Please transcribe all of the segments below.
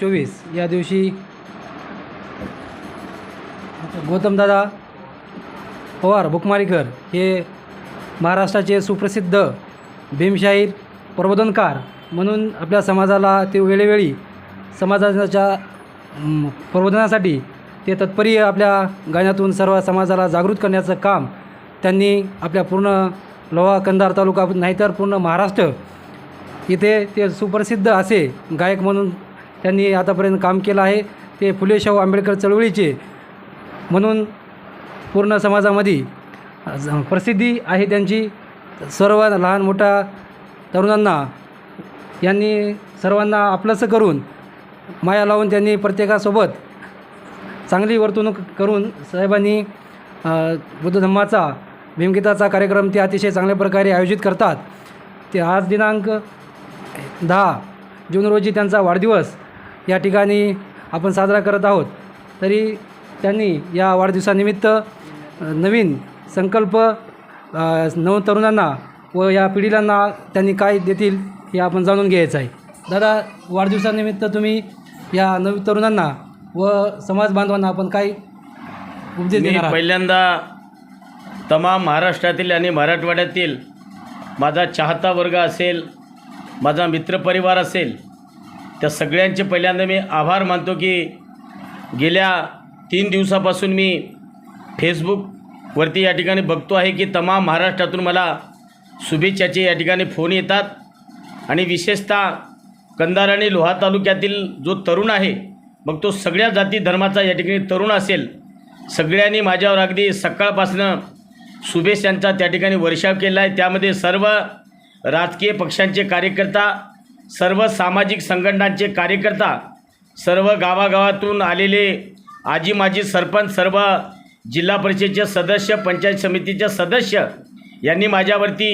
चोवीस. या दिवशी गौतमदादा पवार भुकमारीकर हे महाराष्ट्राचे सुप्रसिद्ध भीमशाहीर प्रबोधनकार म्हणून आपल्या समाजाला ते वेळोवेळी समाजाच्या प्रबोधनासाठी ते तत्परी आपल्या गाण्यातून सर्व समाजाला जागृत करण्याचं काम त्यांनी आपल्या पूर्ण लोहा कंधार तालुका नाहीतर पूर्ण महाराष्ट्र इथे ते सुप्रसिद्ध असे गायक म्हणून त्यांनी आतापर्यंत काम केलं आहे. ते फुले शाहू आंबेडकर चळवळीचे म्हणून पूर्ण समाजामध्ये प्रसिद्धी आहे त्यांची. सर्व लहान मोठ्या तरुणांना यांनी सर्वांना आपलंसं करून माया लावून त्यांनी प्रत्येकासोबत चांगली वर्तणूक करून साहेबांनी बुद्ध धम्माचा भीमगीताचा कार्यक्रम ते अतिशय चांगल्या प्रकारे आयोजित करतात. ते आज दिनांक दहा जून रोजी त्यांचा वाढदिवस या ठिकाणी आपण साजरा करत आहोत तरी त्यांनी या वाढदिवसानिमित्त नवीन संकल्प नवतरुणांना व या पिढीलांना त्यांनी काय देतील हे आपण जाणून घ्यायचं आहे दादा वाढदिवसानिमित्त तुम्ही या नवीन तरुणांना व समाज बांधवांना आपण काय उपदेश देणार? पहिल्यांदा तमाम महाराष्ट्रातील आणि मराठवाड्यातील माझा चाहता वर्ग असेल माझा मित्रपरिवार असेल त्या सगळ्यांचे पहिल्यांदा मी आभार मानतो की गेल्या तीन दिवसापासून मी फेसबुकवरती या ठिकाणी बघतो आहे की तमाम महाराष्ट्रातून मला शुभेच्छाचे या ठिकाणी फोन येतात. आणि विशेषतः कंधार आणि लोहा तालुक्यातील जो तरुण आहे मग तो सगळ्या जाती धर्माचा या ठिकाणी तरुण असेल सगळ्यांनी माझ्यावर अगदी सकाळपासनं शुभेच्छांचा त्या ठिकाणी वर्षाव केला आहे त्यामध्ये सर्व राजकीय पक्षांचे कार्यकर्ता सर्व सामाजिक संघटनांचे कार्यकर्ता सर्व गावागावातून आलेले आजी माजी सरपंच सर्व जिल्हा परिषदेचे सदस्य पंचायत समितीचे सदस्य यांनी माझ्यावरती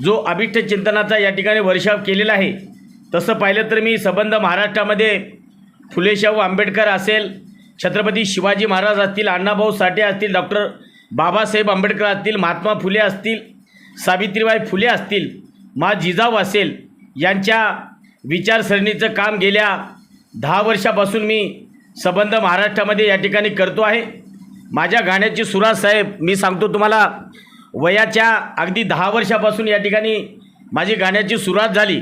जो अभिष्ट चिंतनाचा या ठिकाणी वर्षाव केलेला आहे तसं पाहिलं तर मी संबंध महाराष्ट्रामध्ये फुलेशाहू आंबेडकर असेल छत्रपती शिवाजी महाराज असतील अण्णाभाऊ साठे असतील डॉक्टर बाबासाहेब आंबेडकर असतील महात्मा फुले असतील सावित्रीबाई फुले असतील मा जिजाऊ असेल यांच्या विचारसरणीचं काम गेल्या दहा वर्षापासून मी संबंध महाराष्ट्रामध्ये या ठिकाणी करतो आहे. माझ्या गाण्याची सुराज साहेब मी सांगतो तुम्हाला वयाच्या अगदी दहा वर्षापासून या ठिकाणी माझी गाण्याची सुरुवात झाली.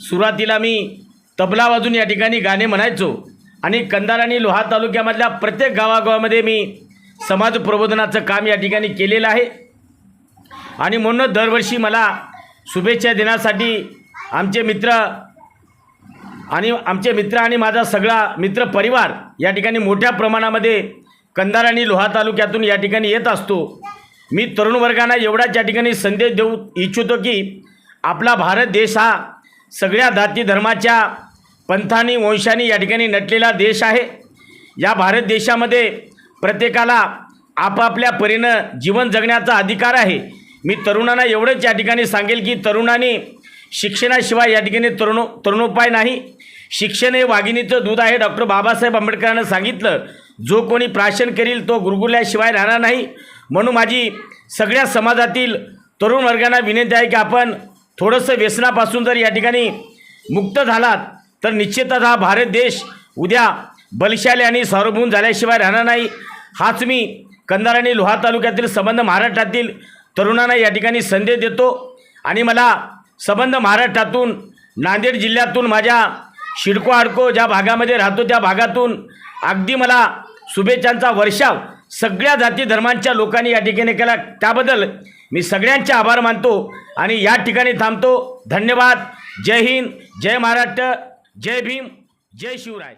सुरुवातीला मी तबला वाजून या ठिकाणी गाणे म्हणायचो आणि कंदार आणि लोहा तालुक्यामधल्या प्रत्येक गावागावामध्ये मी समाज प्रबोधनाचं काम या ठिकाणी केलेलं आहे. आणि म्हणूनच दरवर्षी मला शुभेच्छा देण्यासाठी आमचे मित्र आणि आमचे मित्र आणि माझा सगळा मित्र परिवार या ठिकाणी मोठ्या प्रमाणामध्ये कंधार आणि लोहा तालुक्यातून या ठिकाणी येत असतो. मी तरुण वर्गांना एवढाच या ठिकाणी संदेश देऊ इच्छितो की आपला भारत देश हा सगळ्या जाती धर्माच्या पंथानी वंशानी या ठिकाणी नटलेला देश आहे. या भारत देशामध्ये प्रत्येकाला आपापल्या परीनं जीवन जगण्याचा अधिकार आहे. मी तरुणांना एवढंच या ठिकाणी सांगेल की तरुणांनी शिक्षणाशिवाय या ठिकाणी तरुण तरुणोपाय नाही. शिक्षण हे वाघिणीचं दूध आहे. डॉक्टर बाबासाहेब आंबेडकरांनं सांगितलं जो कोणी प्राशन करील तो गुरगुरल्याशिवाय राहणार नाही. म्हणून माझी सगळ्या समाजातील तरुण वर्गांना विनंती आहे की आपण थोडंसं व्यसनापासून जर या ठिकाणी मुक्त झालात तर निश्चितच हा भारत देश उद्या बलशाली आणि सार्वभौम झाल्याशिवाय राहणार नाही. हाच मी कंधार आणि लोहा तालुक्यातील संबंध महाराष्ट्रातील तरुणांना या ठिकाणी संदेश देतो. आणि मला संबंध महाराष्ट्रातून नांदेड जिल्ह्यातून माझ्या शिडको आडको ज्या भागामध्ये राहतो त्या भागातून अगदी मला शुभेच्छांचा वर्षाव सगळ्या जाती धर्मांच्या लोकांनी या ठिकाणी केला. त्याबद्दल मी सगळ्यांचे आभार मानतो आणि या ठिकाणी थांबतो. धन्यवाद. जय हिंद. जय महाराष्ट्र. जय भीम. जय शिवराय.